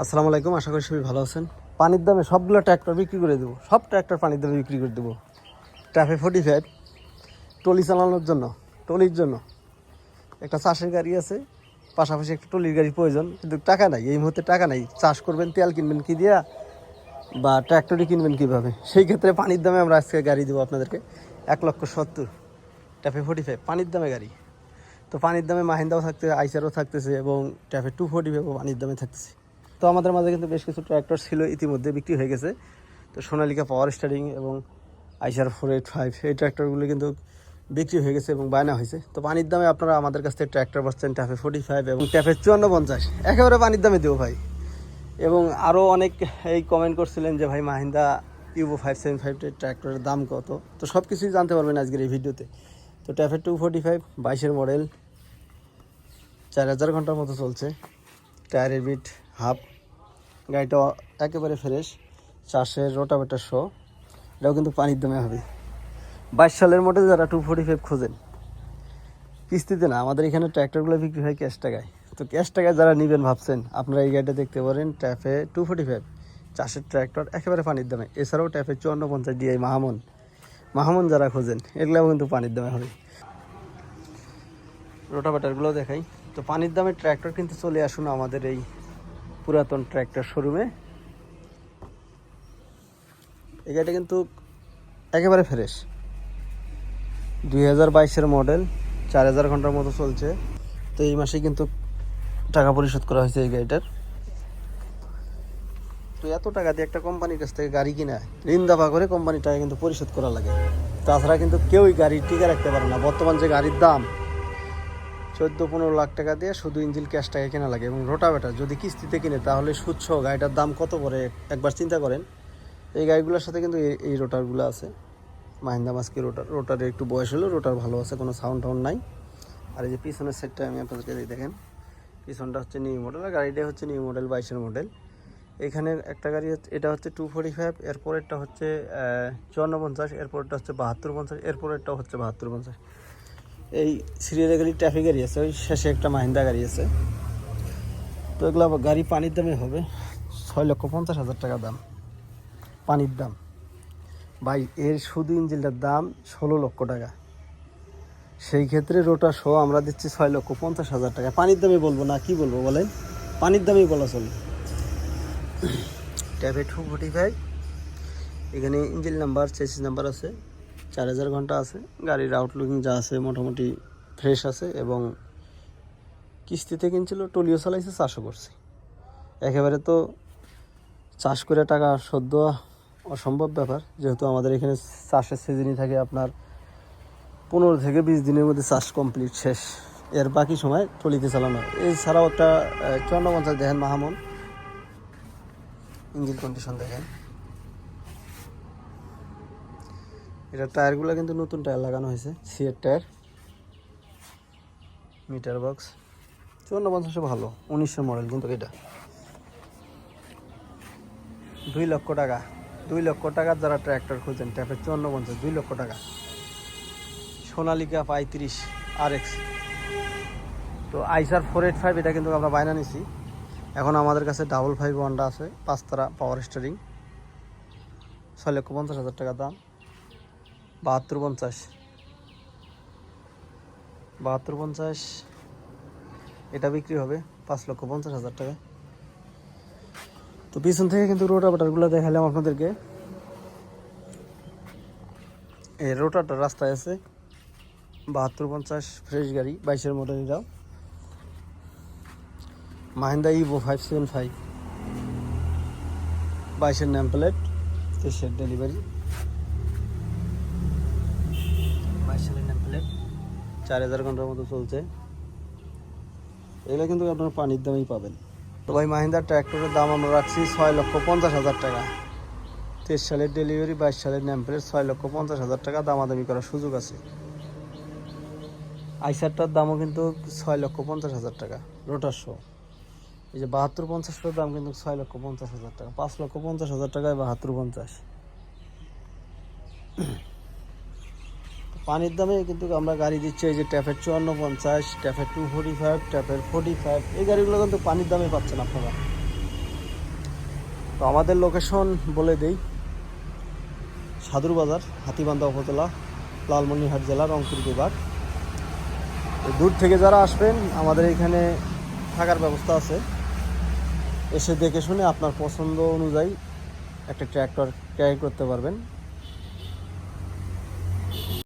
আসসালামু আলাইকুম, আশা করি সবাই ভালো আছেন। পানির দামে সবগুলো ট্র্যাক্টর বিক্রি করে দেবো। সব ট্র্যাক্টর পানির দামে বিক্রি করে দেবো। ট্রাফে ফোর্টি ফাইভ টলি চালানোর জন্য টলির জন্য। একটা চাষের গাড়ি আছে, পাশাপাশি একটা টলির গাড়ি প্রয়োজন, কিন্তু টাকা নাই। এই মুহূর্তে টাকা নাই। চাষ করবেন, তেল কিনবেন কি দিয়া, বা ট্র্যাক্টরই কিনবেন কীভাবে? সেই ক্ষেত্রে পানির দামে আমরা আজকে গাড়ি দেবো আপনাদেরকে এক লক্ষ সত্তর। ট্যাফে ফোর্টি ফাইভ পানির দামে গাড়ি। তো পানির দামে মাহিন্দাও থাকতে আইসারও থাকতেছে এবং ট্যাফে টু ফোর্টি ফাইভও পানির দামে থাকতেছে। তো আমাদের মাঝে কিন্তু বেশ কিছু ট্র্যাক্টর ছিল ইতিমধ্যে বিক্রি হয়ে গেছে। তো সোনালিকা পাওয়ার স্টারিং এবং আইসার ফোর এইট ফাইভ এই ট্র্যাক্টরগুলো কিন্তু বিক্রি হয়ে গেছে এবং বায়না হয়েছে। তো পানির দামে আপনারা আমাদের কাছ থেকে ট্র্যাক্টর পাচ্ছেন ট্যাফে ফোর্টি ফাইভ এবং ট্যাফে চুয়ান্ন পঞ্চাশ। একেবারে পানির দামে দেবো ভাই। এবং আরও অনেক এই কমেন্ট করছিলেন যে, ভাই মাহিন্দা ইউবো ফাইভ সেভেন ফাইভের ট্র্যাক্টরের দাম কত? তো সব কিছুই জানতে পারবেন আজকের এই ভিডিওতে। তো ট্যাফে টু ফোর্টি ফাইভ বাইশের মডেল চার হাজার ঘণ্টার মতো চলছে। টায়ারের বিট হাফ গাড়িটা একেবারে ফ্রেশ চাষের রোটাভেটার শো এটাও কিন্তু পানির দমে হবে। বাইশ সালের মডেল যারা টু ফোর্টি ফাইভ খোঁজেন, কিস্তিতে না, আমাদের এখানে ট্র্যাক্টরগুলো বিক্রি হয় ক্যাশ টাকায়। তো ক্যাশ টাকায় যারা নেবেন ভাবছেন, আপনারা এই গাড়িটা দেখতে পারেন ট্যাফে টু ফোর্টি ফাইভ চাষের ট্র্যাক্টর একেবারে পানির দামে। এছাড়াও ট্যাফে চুয়ান্ন পঞ্চাশ ডিআই মাহামন মাহামন যারা খোঁজেন, এগুলোও কিন্তু পানির দামে হবে। রোটাভেটারগুলো দেখাই। তো পানির দামে ট্র্যাক্টর কিন্তু চলে আসুন আমাদের এই পুরাতন ট্র্যাক্টর শোরুমে। এই গাড়িটা কিন্তু একেবারে ফ্রেশ দুই হাজার বাইশের মডেল চার হাজার ঘণ্টার মতো চলছে। তো এই মাসে কিন্তু টাকা পরিশোধ করা হয়েছে এই গাড়িটার। তো এত টাকা দিয়ে একটা কোম্পানির কাছ থেকে গাড়ি কিনা, ঋণ দাফা করে কোম্পানির টাকা কিন্তু পরিশোধ করা লাগে। তাছাড়া কিন্তু কেউই গাড়ি টিকে রাখতে পারে না। বর্তমান যে গাড়ির দাম চোদ্দ, পনেরো লাখ টাকা দিয়ে শুধু ইঞ্জিল ক্যাশ টাকা কেনা লাগে এবং রোটাভেটার যদি কিস্তিতে কিনে, তাহলে সুচ্ছ গাড়িটার দাম কত পড়ে একবার চিন্তা করেন। এই গাড়িগুলোর সাথে কিন্তু এই- রোটারগুলো আছে। মাহিন্দা মাস্কি রোটার রোটারে একটু বয়স হলো রোটার ভালো আছে, কোনো সাউন্ড টাউন্ড নাই। আর এই যে পিছনের সেটটা আমি আপনাদেরকে দেখেন। পিছনটা হচ্ছে নিউ মডেল আর গাড়িটা হচ্ছে নিউ মডেল বাইশের মডেল এখানে একটা গাড়ি হচ্ছে, এটা হচ্ছে টু ফোর্টি ফাইভ এরপরেরটা হচ্ছে চুয়ান্ন পঞ্চাশ, এরপরেরটা হচ্ছে বাহাত্তর পঞ্চাশ এরপরেরটা হচ্ছে বাহাত্তর পঞ্চাশ। এই সিরিয়ালে গাড়ি ট্রাফিক গাড়ি আছে, ওই শেষে একটা মাহিন্দা গাড়ি আছে। তো এগুলো গাড়ি পানির দামে হবে, ছয় লক্ষ পঞ্চাশ হাজার টাকা দাম, পানির দাম। ভাই, এর শুধু ইঞ্জিনটার দাম ষোলো লক্ষ টাকা। সেই ক্ষেত্রে রোটা শো আমরা দিচ্ছি ছয় লক্ষ পঞ্চাশ হাজার টাকা। পানির দামে বলব না, কি বলব বলেন? পানির দামেই বলা চলে। ট্যাবে টু ফোর্টি ফাইভ এখানে ইঞ্জিন নাম্বার চেসিস নাম্বার আছে। চার হাজার ঘণ্টা আছে। গাড়ির আউটলুকিং যা আছে মোটামুটি ফ্রেশ আছে এবং কিস্তিতে কিনছিল টলিও চালাইছে, চাষও করছে। একেবারে তো চাষ করে টাকা সদ্য অসম্ভব ব্যাপার। যেহেতু আমাদের এখানে চাষের সিজনই থাকে আপনার পনেরো থেকে বিশ দিনের মধ্যে চাষ কমপ্লিট শেষ। এর বাকি সময় টলিতে চালানো হয়। এছাড়াও একটা চুয়ান্ন পঞ্চাশ দেখেন মাহামন। ইঞ্জিন কন্ডিশন দেখেন। এটা টায়ারগুলো কিন্তু নতুন টায়ার লাগানো হয়েছে সিয়ের টায়ার মিটার বক্স চুয়ান্ন পঞ্চাশে ভালো, উনিশশো মডেল কিন্তু এটা। দুই লক্ষ টাকা, দুই লক্ষ টাকার যারা ট্র্যাক্টর খুঁজছেন ট্যাপের চুয়ান্ন পঞ্চাশ দুই লক্ষ টাকা। সোনালিকা পঁয়ত্রিশ আর এক্স তো আইসার ফোর এইট ফাইভ এটা কিন্তু আমরা বায়না নিছি। এখন আমাদের কাছে ডাবল ফাইভ ওয়ানটা আছে পাঁচতারা পাওয়ার স্টারিং ছয় লক্ষ পঞ্চাশ হাজার টাকা দাম। বাহাত্তর পঞ্চাশ। বাহাত্তর পঞ্চাশ, এটা বিক্রি হবে পাঁচ লক্ষ পঞ্চাশ হাজার টাকা। তো পিছন থেকে কিন্তু রোটার দেখালাম আপনাদেরকে। এই রোটাটা রাস্তায় আছে বাহাত্তর পঞ্চাশ, ফ্রেশ গাড়ি, বাইশের মডেল এটাও। Mahindra Yuvo five seven five বাইশের নাম প্লেট তেইশের ডেলিভারি বাইশ সালের নাম প্লেট চার হাজার ঘণ্টার মতো চলছে। এগুলো কিন্তু আপনারা পানির দামেই পাবেন। তো ভাই, মাহিন্দার ট্র্যাক্টরের দাম আমরা রাখছি ছয় লক্ষ পঞ্চাশ হাজার টাকা। তেইশ সালের ডেলিভারি বাইশ সালের নাম প্লেট ছয় লক্ষ পঞ্চাশ হাজার টাকা দামাদামি করার সুযোগ আছে। আইসারটার দামও কিন্তু ছয় লক্ষ পঞ্চাশ হাজার টাকা, রোটার শো। এই যে বাহাত্তর পঞ্চাশটার দাম কিন্তু ছয় লক্ষ পঞ্চাশ হাজার টাকা, পাঁচ লক্ষ পঞ্চাশ হাজার টাকায় বাহাত্তর পঞ্চাশ। পানির দামে কিন্তু আমরা গাড়ি দিচ্ছি এই যে ট্যাফের চুয়ান্ন পঞ্চাশ ট্যাফের টু ফোর্টি ফাইভ ট্যাফের ফোর্টি ফাইভ। এই গাড়িগুলো কিন্তু পানির দামে পাচ্ছেন আপনারা। তো আমাদের লোকেশন বলে দেই সাদুর বাজার হাতিবান্ধা উপজেলা, লালমনিরহাট জেলা, রংপুর বিভাগ। দূর থেকে যারা আসবেন, আমাদের এখানে থাকার ব্যবস্থা আছে। এসে দেখে শুনে আপনার পছন্দ অনুযায়ী একটা ট্র্যাক্টর ক্রয় করতে পারবেন।